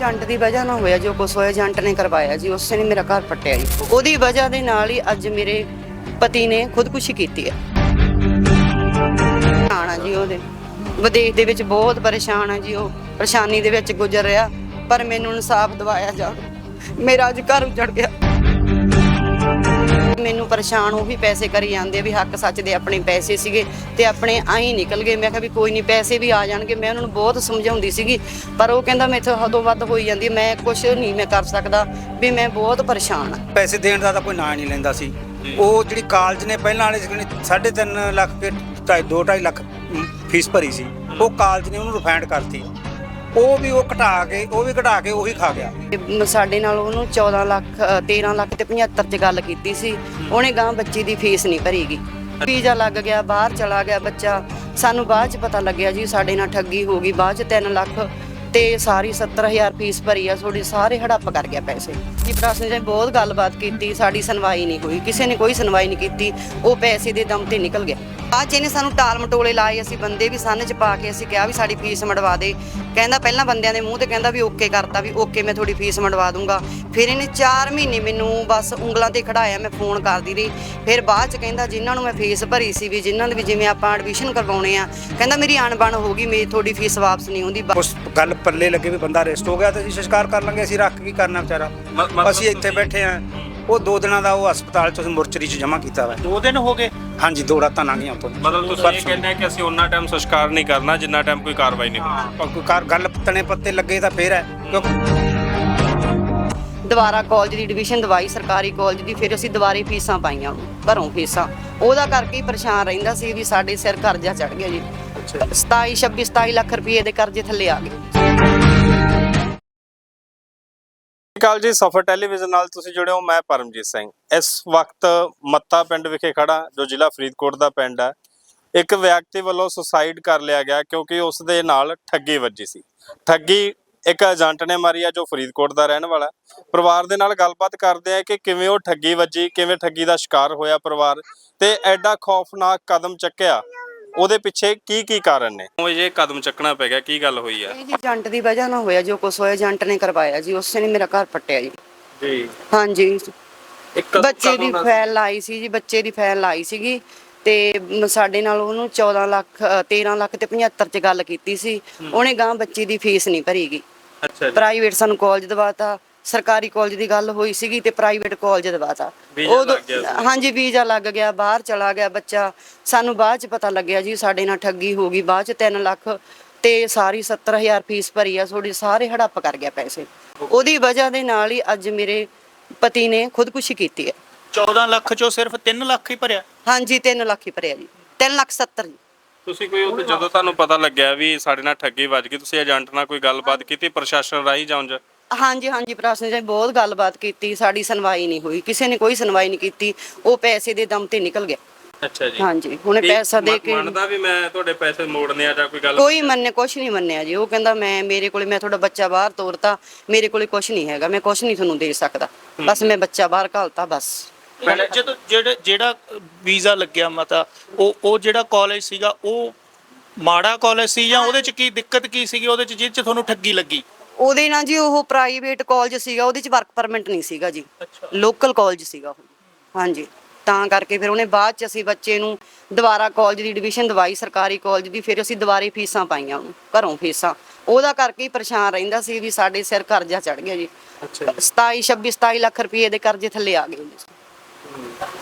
Agent ਦੀ ਵਜ੍ਹਾ ਨਾਲ ਹੋਇਆ, ਜੋ ਕੁਛ ਹੋਇਆ ਏਜੰਟ ਨੇ ਕਰਵਾਇਆ ਜੀ, ਉਸੇ ਨੇ ਮੇਰਾ ਘਰ ਪੱਟਿਆ ਜੀ। ਉਹਦੀ ਵਜ੍ਹਾ ਦੇ ਨਾਲ ਹੀ ਅੱਜ ਮੇਰੇ ਪਤੀ ਨੇ ਖੁਦਕੁਸ਼ੀ ਕੀਤੀ ਹੈ ਆਣਾ ਜੀ ਉਹਦੇ। ਵਿਦੇਸ਼ ਦੇ ਵਿੱਚ ਬਹੁਤ ਪਰੇਸ਼ਾਨ ਆ ਜੀ ਉਹ। ਪਰੇਸ਼ਾਨੀ ਦੇ ਵਿੱਚ ਗੁਜ਼ਰ ਰਿਹਾ, ਪਰ ਮੈਨੂੰ ਇਨਸਾਫ ਦਿਵਾਇਆ ਜਾ ਮੇਰਾ ਅੱਜ ਘਰ ਉਜੜ ਗਿਆ। ਮੈਨੂੰ ਪਰੇਸ਼ਾਨ ਉਹ ਵੀ ਪੈਸੇ ਕਰੀ ਜਾਂਦੇ ਵੀ ਹੱਕ ਸੱਚ ਦੇ ਆਪਣੇ ਪੈਸੇ ਸੀਗੇ ਤੇ ਆਪਣੇ ਆਈ ਨਿਕਲ ਗਏ। ਮੈਂ ਕਿਹਾ ਵੀ ਕੋਈ ਨਹੀਂ ਪੈਸੇ ਵੀ ਆ ਜਾਣਗੇ। ਮੈਂ ਉਹਨਾਂ ਨੂੰ ਬਹੁਤ ਸਮਝਾਉਂਦੀ ਸੀਗੀ, ਪਰ ਉਹ ਕਹਿੰਦਾ ਮੈਥੋਂ ਹਦੋਂ ਵੱਧ ਹੋਈ ਜਾਂਦੀ ਮੈਂ ਕੁਝ ਨਹੀਂ ਮੈਂ ਕਰ ਸਕਦਾ ਵੀ ਮੈਂ ਬਹੁਤ ਪਰੇਸ਼ਾਨ ਆ। ਪੈਸੇ ਦੇਣ ਦਾ ਤਾਂ ਕੋਈ ਨਾਂ ਨਹੀਂ ਲੈਂਦਾ ਸੀ। ਉਹ ਜਿਹੜੀ ਕਾਲਜ ਨੇ, ਪਹਿਲਾਂ ਵਾਲੇ ਸੀ 3.5 ਲੱਖ ਕੇ 2.5 ਲੱਖ ਫੀਸ ਭਰੀ ਸੀ, ਉਹ ਕਾਲਜ ਨੇ ਉਹਨੂੰ ਰਿਫਾਈਂਡ ਕਰਤੀ। ਉਹ ਵੀ ਉਹ ਘਟਾ ਕੇ ਉਹ ਵੀ ਘਟਾ ਕੇ ਉਹੀ ਖਾ ਗਿਆ। ਤੇ ਸਾਡੇ ਨਾਲ ਉਹਨੂੰ 14 ਲੱਖ ਅ, 13 ਲੱਖ ਤੇ 75 ਚ ਗੱਲ ਕੀਤੀ ਸੀ। ਉਹਨੇ ਗਾਂ ਬੱਚੀ ਦੀ ਫੀਸ ਨਹੀਂ ਭਰੀਗੀ ਵੀਜ਼ਾ ਲੱਗ ਗਿਆ ਬਾਹਰ ਚਲਾ ਗਿਆ ਬੱਚਾ। ਸਾਨੂੰ ਬਾਅਦ ਚ ਪਤਾ ਲੱਗਿਆ ਜੀ ਸਾਡੇ ਨਾਲ ਠੱਗੀ ਹੋ ਗਈ। ਬਾਅਦ ਚ 3 ਲੱਖ ਤੇ ਸਾਰੀ 70000 ਫੀਸ ਭਰੀ ਆ। ਤੁਹਾਡੀ ਸਾਰੇ ਹੜੱਪ ਕਰ ਗਿਆ ਪੈਸੇ। ਜੀ ਪ੍ਰਸ਼ਾਸਨ ਨੇ ਬਹੁਤ ਗੱਲਬਾਤ ਕੀਤੀ ਸਾਡੀ ਸੁਣਵਾਈ ਨਹੀਂ ਹੋਈ। ਕਿਸੇ ਨੇ ਕੋਈ ਸੁਣਵਾਈ ਨਹੀਂ ਕੀਤੀ। ਉਹ ਪੈਸੇ ਦੇ ਦਮ ਤੇ ਨਿਕਲ ਗਿਆ। ਚ ਇਹਨੇ ਸਾਨੂੰ ਟਾਲ ਮਟੋਲੇ ਲਾਏ ਅਸੀਂ ਬੰਦੇ ਵੀ ਸੰਨ ਚ ਪਾ ਕੇ ਅਸੀਂ ਕਿਹਾ ਵੀ ਸਾਡੀ ਫੀਸ ਮੜਵਾ ਦੇ। ਕਹਿੰਦਾ ਪਹਿਲਾਂ ਬੰਦਿਆਂ ਦੇ ਮੂੰਹ ਤੇ ਕਹਿੰਦਾ ਵੀ ਓਕੇ ਕਰਤਾ ਵੀ ਓਕੇ ਮੈਂ ਤੁਹਾਡੀ ਫੀਸ ਮੜਵਾ ਦੂੰਗਾ। ਫਿਰ ਇਹਨੇ 4 ਮਹੀਨੇ ਮੈਨੂੰ ਬਸ ਉਂਗਲਾਂ ਤੇ ਖੜਾਇਆ ਮੈਂ ਫੋਨ ਕਰਦੀ ਰਹੀ। ਫਿਰ ਬਾਅਦ ਚ ਕਹਿੰਦਾ ਜਿਨ੍ਹਾਂ ਨੂੰ ਮੈਂ ਫੀਸ ਭਰੀ ਸੀ ਵੀ ਜਿਨ੍ਹਾਂ ਦੇ ਵੀ ਜਿਵੇਂ ਆਪਾਂ ਐਡਮਿਸ਼ਨ ਕਰਵਾਉਣੇ ਆ ਕਹਿੰਦਾ ਮੇਰੀ ਅਣਬਣ ਹੋ ਗਈ ਮੇਰੀ ਤੁਹਾਡੀ ਫੀਸ ਵਾਪਸ ਨਹੀਂ ਹੁੰਦੀ ਉਸ ਗੱਲ ਪੱਲੇ ਲੱਗੇ ਵੀ ਬੰਦਾ ਅਰੈਸਟ ਹੋ ਗਿਆ ਤਾਂ ਅਸੀਂ ਸੰਸਕਾਰ ਕਰ ਲਾਂਗੇ ਅਸੀਂ ਰੱਖ ਕੀ ਕਰਨਾ ਵਿਚਾਰਾ। ਅਸੀਂ ਇੱਥੇ ਬੈਠੇ ਆ ਉਹ ਦੋ ਦਿਨਾਂ ਦਾ ਉਹ ਹਸਪਤਾਲ ਚ ਮੁਰਚਰੀ ਚ ਜਮ੍ਹਾਂ ਕੀਤਾ ਵਾ। ਦੋ ਦਿਨ ਹੋ ਗਏ। ਹਾਂਜੀ ਦੋ ਰਾਤਾਂ ਲੰਘੀਆਂ ਤੋਂ ਮਤਲਬ ਤੁਸੀਂ ਇਹ ਕਹਿੰਦੇ ਆ ਕਿ ਅਸੀਂ ਉਹਨਾਂ ਟਾਈਮ ਸੰਸਕਾਰ ਨਹੀਂ ਕਰਨਾ ਜਿੰਨਾ ਟਾਈਮ ਕੋਈ ਕਾਰਵਾਈ ਨਹੀਂ ਹੁੰਦੀ ਕੋਈ ਕਾਰ ਗੱਲ ਤਣੇ ਪੱਤੇ ਲੱਗੇ ਤਾਂ ਫੇਰ ਹੈ ਕਿਉਂਕਿ ਦੁਬਾਰਾ ਕਾਲਜ ਦੀ ਐਡਮਿਸ਼ਨ ਦਵਾਈ ਸਰਕਾਰੀ ਕਾਲਜ ਦੀ ਫਿਰ ਅਸੀਂ ਦੁਬਾਰੇ ਫੀਸਾਂ ਪਾਈਆਂ ਘਰੋਂ ਫੀਸਾਂ। ਉਹਦਾ ਕਰਕੇ ਹੀ ਪਰੇਸ਼ਾਨ ਰਹਿੰਦਾ ਸੀ ਵੀ ਸਾਡੇ ਸਿਰ ਕਰਜ਼ਾ ਚੜ ਗਿਆ ਜੀ। 27 26 27 ਲੱਖ ਰੁਪਏ ਦੇ ਕਰਜ਼ੇ ਥੱਲੇ ਆ ਗਏ। ਸਤਿ ਸ਼੍ਰੀ ਅਕਾਲ ਜੀ, ਸਫਰ ਟੈਲੀਵਿਜ਼ਨ ਨਾਲ ਤੁਸੀਂ ਜੁੜੇ ਹੋ, ਮੈਂ ਪਰਮਜੀਤ ਸਿੰਘ। ਇਸ ਵਕਤ ਮੱਤਾ ਪਿੰਡ ਵਿਖੇ ਖੜਾ ਜੋ ਜ਼ਿਲ੍ਹਾ ਫਰੀਦਕੋਟ ਦਾ ਪਿੰਡ ਹੈ। ਇੱਕ ਵਿਅਕਤੀ ਵੱਲੋਂ ਸੁਸਾਈਡ ਕਰ ਲਿਆ ਗਿਆ ਕਿਉਂਕਿ ਉਸ ਦੇ ਨਾਲ ਠੱਗੀ ਵੱਜੀ ਸੀ। ਠੱਗੀ ਇੱਕ ਏਜੰਟ ਨੇ ਮਾਰੀ ਆ ਜੋ ਫਰੀਦਕੋਟ ਦਾ ਰਹਿਣ ਵਾਲਾ ਪਰਿਵਾਰ ਦੇ ਨਾਲ ਗੱਲਬਾਤ ਕਰਦੇ ਆ ਕਿ ਕਿਵੇਂ ਉਹ ਠੱਗੀ ਵੱਜੀ, ਕਿਵੇਂ ਠੱਗੀ ਦਾ ਸ਼ਿਕਾਰ ਹੋਇਆ ਪਰਿਵਾਰ ਤੇ ਐਡਾ ਖੌਫਨਾਕ ਕਦਮ ਚੱਕਿਆ। ਉਹਦੇ ਪਿੱਛੇ ਕੀ ਕੀ ਕਾਰਨ ਨੇ? ਉਹ ਇਹ ਕਦਮ ਚੱਕਣਾ ਪੈ ਗਿਆ ਕੀ ਗੱਲ ਹੋਈ ਆ? ਇਹ ਜੀ ਏਜੰਟ ਦੀ ਵਜ੍ਹਾ ਨਾਲ ਹੋਇਆ ਜੋ ਕੁਛ ਹੋਇਆ ਏਜੰਟ ਨੇ ਕਰਵਾਇਆ ਜੀ ਉਸੇ ਨੇ ਮੇਰਾ ਘਰ ਪੱਟਿਆ ਜੀ। ਜੀ। ਹਾਂਜੀ। ਇੱਕ ਬੱਚੇ ਦੀ ਫਾਈਲ ਲਾਈ ਸੀ ਜੀ ਬੱਚੇ ਦੀ ਫਾਈਲ ਲਾਈ ਸੀਗੀ ਤੇ ਸਾਡੇ ਨਾਲ ਉਹਨੂੰ 14 ਲੱਖ ਅ, 13 ਲੱਖ ਤੇ 75 ਚ ਗੱਲ ਕੀਤੀ ਸੀ। ਉਹਨੇ ਗਾਂ ਬੱਚੀ ਦੀ ਫੀਸ ਨਹੀਂ ਭਰੀਗੀ ਅੱਛਾ ਜੀ। ਪ੍ਰਾਈਵੇਟ ਸਾਨੂੰ ਕਾਲਜ ਦਵਾਤਾ ਸਰਕਾਰੀ ਕਾਲਜ ਦੀ ਗੱਲ ਹੋਈ ਸੀਗੀ ਤੇ ਪ੍ਰਾਈਵੇਟ ਕਾਲਜ ਦਵਾਤਾ ਉਦੋਂ-। ਹਾਂਜੀ ਵੀਜ਼ਾ ਲੱਗ ਗਿਆ ਬਾਹਰ ਚਲਾ ਗਿਆ ਬੱਚਾ। ਸਾਨੂੰ ਬਾਅਦ ਚ ਪਤਾ ਲੱਗਿਆ ਜੀ ਸਾਡੇ ਨਾਲ ਠੱਗੀ ਹੋ ਗਈ। ਬਾਅਦ ਚ 3 ਲੱਖ ਤੇ ਸਾਰੀ 70000 ਫੀਸ ਭਰੀ ਆ ਥੋੜੀ ਸਾਰੇ ਹੜੱਪ ਕਰ ਗਿਆ ਪੈਸੇ। ਉਹਦੀ ਵਜ੍ਹਾ ਦੇ ਨਾਲ ਹੀ ਅੱਜ ਮੇਰੇ ਪਤੀ ਨੇ ਖੁਦਕੁਸ਼ੀ ਕੀਤੀ ਹੈ। 14 ਲੱਖ ਚੋਂ ਸਿਰਫ 3 ਲੱਖ ਹੀ ਭਰਿਆ? ਹਾਂਜੀ 3 ਲੱਖ ਹੀ ਭਰਿਆ ਜੀ। 3 ਲੱਖ 70 ਜੀ। ਤੁਸੀਂ ਕੋਈ ਉੱਥੇ ਜਦੋਂ ਤੁਹਾਨੂੰ ਪਤਾ ਲੱਗਿਆ ਵੀ ਸਾਡੇ ਨਾਲ ਠੱਗੀ ਵੱਜ ਗਈ ਤੁਸੀਂ ਏਜੰਟ ਨਾਲ ਕੋਈ ਗੱਲਬਾਤ ਕੀਤੀ ਪ੍ਰਸ਼ਾਸਨ ਰਾਹੀਂ ਜਾਂ ਉਂਝ? ਹਾਂਜੀ ਹਾਂਜੀ ਪ੍ਰਸ਼ਾਸਨ ਨੇ ਬਹੁਤ ਗੱਲਬਾਤ ਕੀਤੀ ਸਾਡੀ ਸੁਣਵਾਈ ਨਹੀਂ ਹੋਈ ਕਿਸੇ ਨੇ ਕੋਈ ਸੁਣਵਾਈ ਨਹੀਂ ਕੀਤੀ ਉਹ ਪੈਸੇ ਦੇ ਦਮ ਤੇ ਨਿਕਲ ਗਿਆ। ਅੱਛਾ ਜੀ। ਹਾਂਜੀ ਹੁਣੇ ਪੈਸਾ ਦੇ ਕੇ ਮੰਨਦਾ ਵੀ ਮੈਂ ਤੁਹਾਡੇ ਪੈਸੇ ਮੋੜਨੇ ਆ ਜਾਂ ਕੋਈ ਗੱਲ ਕੋਈ ਮੰਨੇ ਕੁਛ ਨਹੀਂ ਮੰਨਿਆ ਜੀ ਉਹ ਕਹਿੰਦਾ ਮੈਂ ਮੇਰੇ ਕੋਲੇ ਮੈਂ ਤੁਹਾਡਾ ਬੱਚਾ ਬਾਹਰ ਤੋਰਤਾ ਮੇਰੇ ਕੋਲੇ ਕੁਛ ਨਹੀਂ ਹੈਗਾ ਮੈਂ ਕੁਛ ਨਹੀਂ ਤੁਹਾਨੂੰ ਦੇ ਸਕਦਾ ਬਸ ਮੈਂ ਬੱਚਾ ਬਾਹਰ ਘਾਲਤਾ ਬਸ। ਜਦੋਂ ਜਿਹੜਾ ਜਿਹੜਾ ਵੀਜ਼ਾ ਲੱਗਿਆ ਮਤਾ ਉਹ ਉਹ ਜਿਹੜਾ ਕਾਲਜ ਸੀਗਾ ਉਹ ਮਾੜਾ ਕਾਲਜ ਸੀ ਜਾਂ ਉਹਦੇ ਚ ਕੀ ਦਿੱਕਤ ਕੀ ਸੀਗੀ ਉਹਦੇ ਚ ਜਿਹ ਚ ਤੁਹਾਨੂੰ ਠੱਗੀ ਲੱਗੀ? ਉਹਦੇ ਨਾਲ ਜੀ ਉਹ ਪ੍ਰਾਈਵੇਟ ਕਾਲਜ ਸੀਗਾ ਉਹਦੇ ਚ ਵਰਕ ਪਰਮਿਟ ਨਹੀਂ ਸੀਗਾ ਜੀ। ਲੋਕਲ ਕਾਲਜ ਸੀਗਾ ਉਹ। ਹਾਂਜੀ। ਤਾਂ ਕਰਕੇ ਫਿਰ ਉਹਨੇ ਬਾਅਦ ਚ ਅਸੀਂ ਬੱਚੇ ਨੂੰ ਦੁਬਾਰਾ ਕਾਲਜ ਦੀ ਐਡਮਿਸ਼ਨ ਦਵਾਈ ਸਰਕਾਰੀ ਕਾਲਜ ਦੀ ਫਿਰ ਅਸੀਂ ਦੁਬਾਰੇ ਫੀਸਾਂ ਪਾਈਆਂ ਉਹਨੂੰ ਘਰੋਂ ਫੀਸਾਂ। ਉਹਦਾ ਕਰਕੇ ਹੀ ਪਰੇਸ਼ਾਨ ਰਹਿੰਦਾ ਸੀ ਵੀ ਸਾਡੇ ਸਿਰ ਕਰਜ਼ਾ ਚੜ ਗਿਆ ਜੀ। ਅੱਛਾ 27 26 27 ਲੱਖ ਰੁਪਏ ਦੇ ਕਰਜ਼ੇ ਥੱਲੇ ਆ ਗਏ ਜੀ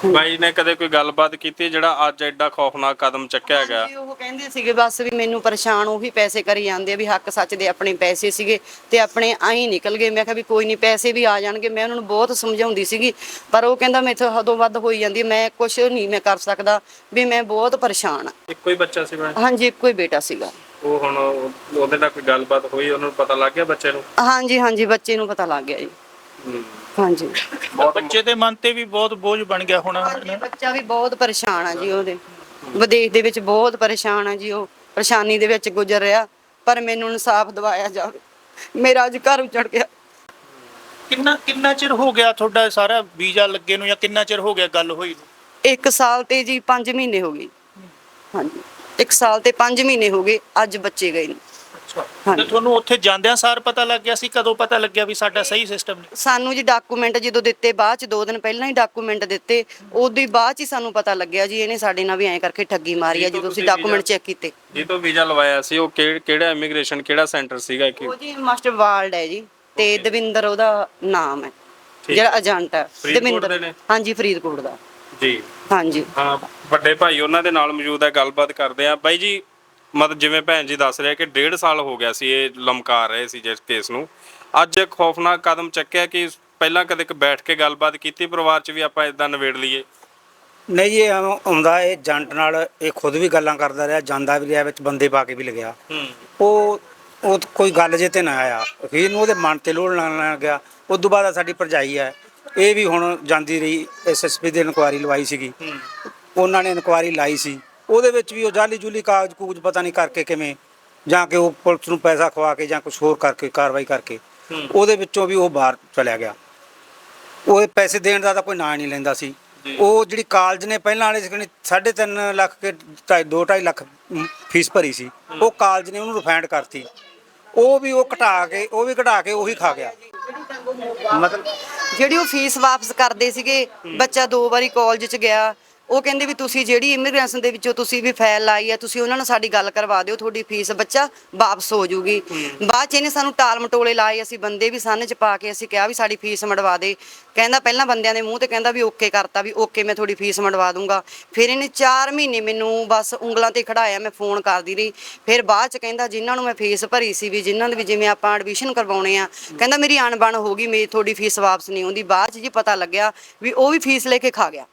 ਬਾਈ ਨੇ ਕਦੇ ਕੋਈ ਗੱਲਬਾਤ ਕੀਤੀ ਜਿਹੜਾ ਅੱਜ ਐਡਾ ਖੌਫਨਾਕ ਕਦਮ ਚੱਕਿਆ ਗਿਆ? ਹਾਂਜੀ, ਉਹ ਕਹਿੰਦੇ ਸੀਗੇ ਬਸ ਵੀ ਮੈਨੂੰ ਪਰੇਸ਼ਾਨ ਉਹੀ ਪੈਸੇ ਕਰੀ ਜਾਂਦੇ ਆ ਵੀ ਹੱਕ ਸੱਚ ਦੇ ਆਪਣੇ ਪੈਸੇ ਸੀਗੇ ਤੇ ਆਪਣੇ ਆਈ ਨਿਕਲ ਗਏ। ਮੈਂ ਕਿਹਾ ਵੀ ਕੋਈ ਨਹੀਂ ਪੈਸੇ ਵੀ ਆ ਜਾਣਗੇ। ਮੈਂ ਉਹਨਾਂ ਨੂੰ ਬਹੁਤ ਸਮਝਾਉਂਦੀ ਸੀਗੀ ਪਰ ਉਹ ਕਹਿੰਦਾ ਮੈਥੋਂ ਹਦੋਂ ਵੱਧ ਹੋਈ ਜਾਂਦੀ ਹੈ, ਮੈਂ ਕੁਝ ਨਹੀਂ ਮੈਂ ਕਰ ਸਕਦਾ ਵੀ ਮੈਂ ਬਹੁਤ ਪਰੇਸ਼ਾਨ ਆ। ਇੱਕੋ ਹੀ ਬੱਚਾ ਸੀ ਮੈਂ ਹਾਂਜੀ ਇੱਕੋ ਹੀ ਬੇਟਾ ਸੀਗਾ। ਉਹ ਹੁਣ ਉਹ- ਉਹਦੇ ਨਾਲ ਕੋਈ ਗੱਲਬਾਤ ਹੋਈ ਉਹਨਾਂ ਨੂੰ ਪਤਾ ਲੱਗ ਗਿਆ ਬੱਚੇ ਨੂੰ? ਹਾਂਜੀ ਹਾਂਜੀ ਬੱਚੇ ਨੂੰ ਪਤਾ ਲੱਗ ਗਿਆ ਜੀ। ਹਾਂਜੀ। ਬੱਚੇ ਦੇ ਮਨ ਤੇ ਵੀ ਬਹੁਤ ਬੋਝ ਬਣ ਗਿਆ ਹੋਣਾ ਹਾਂਜੀ, ਬੱਚਾ ਵੀ ਬਹੁਤ ਪਰੇਸ਼ਾਨ ਆ ਜੀ ਉਹਦੇ। ਵਿਦੇਸ਼ ਦੇ ਵਿੱਚ ਬਹੁਤ ਪਰੇਸ਼ਾਨ ਆ ਜੀ ਉਹ। ਪਰੇਸ਼ਾਨੀ ਦੇ ਵਿੱਚ ਗੁਜ਼ਰ ਰਿਹਾ ਪਰ ਮੈਨੂੰ ਇਨਸਾਫ ਦਿਵਾਇਆ ਜਾਵੇ। ਮੇਰਾ ਅੱਜ ਘਰ ਉਜੜ ਗਿਆ। ਕਿੰਨਾ ਕਿੰਨਾ ਚਿਰ ਹੋ ਗਿਆ ਤੁਹਾਡਾ ਸਾਰਾ ਵੀਜ਼ਾ ਲੱਗੇ ਨੂੰ ਜਾਂ ਕਿੰਨਾ ਚਿਰ ਹੋ ਗਿਆ ਗੱਲ ਹੋਈ ਨੂੰ? ਇੱਕ ਸਾਲ ਤੇ ਜੀ 5 ਮਹੀਨੇ ਹੋ ਗਏ। ਹਾਂਜੀ। ਇੱਕ ਸਾਲ ਤੇ 5 ਮਹੀਨੇ ਹੋ ਗਏ ਅੱਜ ਬੱਚੇ ਗਏ ਨੇ। ਤੇ ਤੁਹਾਨੂੰ ਉੱਥੇ ਜਾਂਦਿਆਂ ਸਾਰ ਪਤਾ ਲੱਗ ਗਿਆ ਸੀ? ਕਦੋਂ ਪਤਾ ਲੱਗਿਆ ਵੀ ਸਾਡਾ ਸਹੀ ਸਿਸਟਮ ਨਹੀਂ ਸਾਨੂੰ ਜੀ ਡਾਕੂਮੈਂਟ ਜਦੋਂ ਦਿੱਤੇ ਬਾਅਦ ਚ ਦੋ ਦਿਨ ਪਹਿਲਾਂ ਹੀ ਡਾਕੂਮੈਂਟ ਦਿੱਤੇ। ਉਦੋਂ ਹੀ ਬਾਅਦ ਚ ਹੀ ਸਾਨੂੰ ਪਤਾ ਲੱਗਿਆ ਜੀ ਇਹਨੇ ਸਾਡੇ ਨਾਲ ਵੀ ਐਂ ਕਰਕੇ ਠੱਗੀ ਮਾਰੀ ਆ ਜਦੋਂ ਅਸੀਂ ਤੁਸੀਂ ਡਾਕੂਮੈਂਟ ਚੈੱਕ ਕੀਤੇ। ਜੀ ਤੋਂ ਵੀਜ਼ਾ ਲਵਾਇਆ ਸੀ ਉਹ ਕਿਹੜ- ਕਿਹੜਾ ਇਮੀਗ੍ਰੇਸ਼ਨ ਕਿਹੜਾ ਸੈਂਟਰ ਸੀਗਾ ਕਿ ਉਹ ਜੀ ਮਾਸਟਰ ਵਾਲਡ ਹੈ ਜੀ ਤੇ ਦਵਿੰਦਰ ਉਹਦਾ ਨਾਮ ਹੈ। ਜਿਹੜਾ ਏਜੰਟ ਹੈ। ਫਰੀਦਕੋਟ ਦੇ ਨੇ? ਹਾਂਜੀ ਫਰੀਦਕੋਟ ਦਾ। ਜੀ। ਹਾਂਜੀ। ਹਾਂ ਵੱਡੇ ਭਾਈ ਉਹਨਾਂ ਦੇ ਨਾਲ ਮੌਜੂਦ ਹੈ ਗੱਲਬਾਤ ਕਰਦੇ ਆ। ਬਾਈ ਜੀ ਮਤਲਬ ਜਿਵੇਂ ਭੈਣ ਜੀ ਦੱਸ ਰਿਹਾ ਕਿ ਡੇਢ ਸਾਲ ਹੋ ਗਿਆ ਸੀ ਇਹ ਲਮਕਾ ਰਹੇ ਸੀ ਜਿਸ ਕੇਸ ਨੂੰ। ਅੱਜ ਇੱਕ ਖੌਫਨਾਕ ਕਦਮ ਚੱਕਿਆ ਕਿ ਪਹਿਲਾਂ ਕਦੇ ਕ ਬੈਠ ਕੇ ਗੱਲਬਾਤ ਕੀਤੀ ਪਰਿਵਾਰ 'ਚ ਵੀ ਆਪਾਂ ਇਦਾਂ ਨਵੇੜ ਲਈਏ? ਨਹੀਂ ਜੀ ਆਉਂਦਾ ਇਹ ਏਜੰਟ ਨਾਲ ਇਹ ਖੁਦ ਵੀ ਗੱਲਾਂ ਕਰਦਾ ਰਿਹਾ ਜਾਂਦਾ ਵੀ ਰਿਹਾ ਵਿੱਚ ਬੰਦੇ ਪਾ ਕੇ ਵੀ ਲਗਿਆ ਉਹ ਉਹ ਕੋਈ ਗੱਲ ਜੇ ਤੇ ਨਾ ਆਇਆ। ਅਖੀਰ ਨੂੰ ਉਹਦੇ ਮਨ ਤੇ ਲੋੜ ਲੈਣ ਲੱਗ ਗਿਆ। ਉਸ ਤੋਂ ਬਾਅਦ ਸਾਡੀ ਭਰਜਾਈ ਹੈ। ਇਹ ਵੀ ਹੁਣ ਜਾਂਦੀ ਰਹੀ ਐਸਐਸਪੀ ਦੇ ਇਨਕੁਆਰੀ ਲਵਾਈ ਸੀਗੀ। ਉਹਨਾਂ ਨੇ ਇਨਕੁਆਰੀ ਲਾਈ ਸੀ। ਉਹਦੇ ਵਿੱਚ ਵੀ ਉਹ ਜਾਲੀ ਜੁਲੀ ਕਾਗਜ਼ ਕੂਗਜ਼ ਪਤਾ ਨਹੀਂ ਕਰਕੇ ਕਿਵੇਂ ਜਾਂ ਕਿ ਉਹ ਪੁਲਿਸ ਨੂੰ ਪੈਸਾ ਖਵਾ ਕੇ ਜਾਂ ਕੁਝ ਹੋਰ ਕਰਕੇ ਕਾਰਵਾਈ ਕਰਕੇ। ਉਹਦੇ ਵਿੱਚੋਂ ਵੀ ਉਹ ਬਾਹਰ ਚਲਿਆ ਗਿਆ। ਉਹ ਇਹ ਪੈਸੇ ਦੇਣ ਦਾ ਤਾਂ ਕੋਈ ਨਾਂ ਨਹੀਂ ਲੈਂਦਾ ਸੀ। ਉਹ ਜਿਹੜੀ ਕਾਲਜ ਨੇ ਪਹਿਲਾਂ ਵਾਲੇ ਸੀ 3.5 ਲੱਖ ਕੇ 2.5 ਲੱਖ ਫੀਸ ਭਰੀ ਸੀ। ਉਹ ਕਾਲਜ ਨੇ ਉਹਨੂੰ ਰਿਫਾਈਂਡ ਕਰਤੀ। ਉਹ ਵੀ ਉਹ ਘਟਾ ਕੇ ਉਹ ਵੀ ਘਟਾ ਕੇ ਉਹੀ ਖਾ ਗਿਆ। ਮਤਲਬ ਜਿਹੜੀ ਉਹ ਫੀਸ ਵਾਪਸ ਕਰਦੇ ਸੀਗੇ ਬੱਚਾ ਦੋ ਵਾਰੀ ਕਾਲਜ ਚ ਗਿਆ ਉਹ ਕਹਿੰਦੇ ਵੀ ਤੁਸੀਂ ਜਿਹੜੀ ਇਮੀਗ੍ਰੇਸ਼ਨ ਦੇ ਵਿੱਚੋਂ ਤੁਸੀਂ ਵੀ ਫਾਈਲ ਲਾਈ ਆ ਤੁਸੀਂ ਉਹਨਾਂ ਨਾਲ ਸਾਡੀ ਗੱਲ ਕਰਵਾ ਦਿਓ ਤੁਹਾਡੀ ਫੀਸ ਬੱਚਾ ਵਾਪਸ ਹੋ ਜਾਊਗੀ ਬਾਅਦ ਚ ਇਹਨੇ ਸਾਨੂੰ ਟਾਲ ਮਟੋਲੇ ਲਾਏ ਅਸੀਂ ਬੰਦੇ ਵੀ ਸੰਨ ਚ ਪਾ ਕੇ ਅਸੀਂ ਕਿਹਾ ਵੀ ਸਾਡੀ ਫੀਸ ਮੜਵਾ ਦੇ। ਕਹਿੰਦਾ ਪਹਿਲਾਂ ਬੰਦਿਆਂ ਦੇ ਮੂੰਹ ਤੇ ਕਹਿੰਦਾ ਵੀ ਓਕੇ ਕਰਤਾ ਵੀ ਓਕੇ ਮੈਂ ਤੁਹਾਡੀ ਫੀਸ ਮੜਵਾ ਦੂੰਗਾ। ਫਿਰ ਇਹਨੇ 4 ਮਹੀਨੇ ਮੈਨੂੰ ਬਸ ਉਂਗਲਾਂ ਤੇ ਖੜਾਇਆ ਮੈਂ ਫੋਨ ਕਰਦੀ ਰਹੀ। ਫਿਰ ਬਾਅਦ ਚ ਕਹਿੰਦਾ ਜਿਨ੍ਹਾਂ ਨੂੰ ਮੈਂ ਫੀਸ ਭਰੀ ਸੀ ਵੀ ਜਿਨ੍ਹਾਂ ਦੇ ਵੀ ਜਿਵੇਂ ਆਪਾਂ ਐਡਮਿਸ਼ਨ ਕਰਵਾਉਣੇ ਆ ਕਹਿੰਦਾ ਮੇਰੀ ਅਣਬਣ ਹੋ ਗਈ ਮੇਰੀ ਤੁਹਾਡੀ ਫੀਸ ਵਾਪਸ ਨਹੀਂ ਆਉਂਦੀ ਬਾਅਦ ਚ ਜੀ ਪਤਾ ਲੱਗਿਆ ਵੀ ਉਹ ਵੀ ਫੀਸ ਲੈ ਕੇ ਖਾ ਗਿਆ।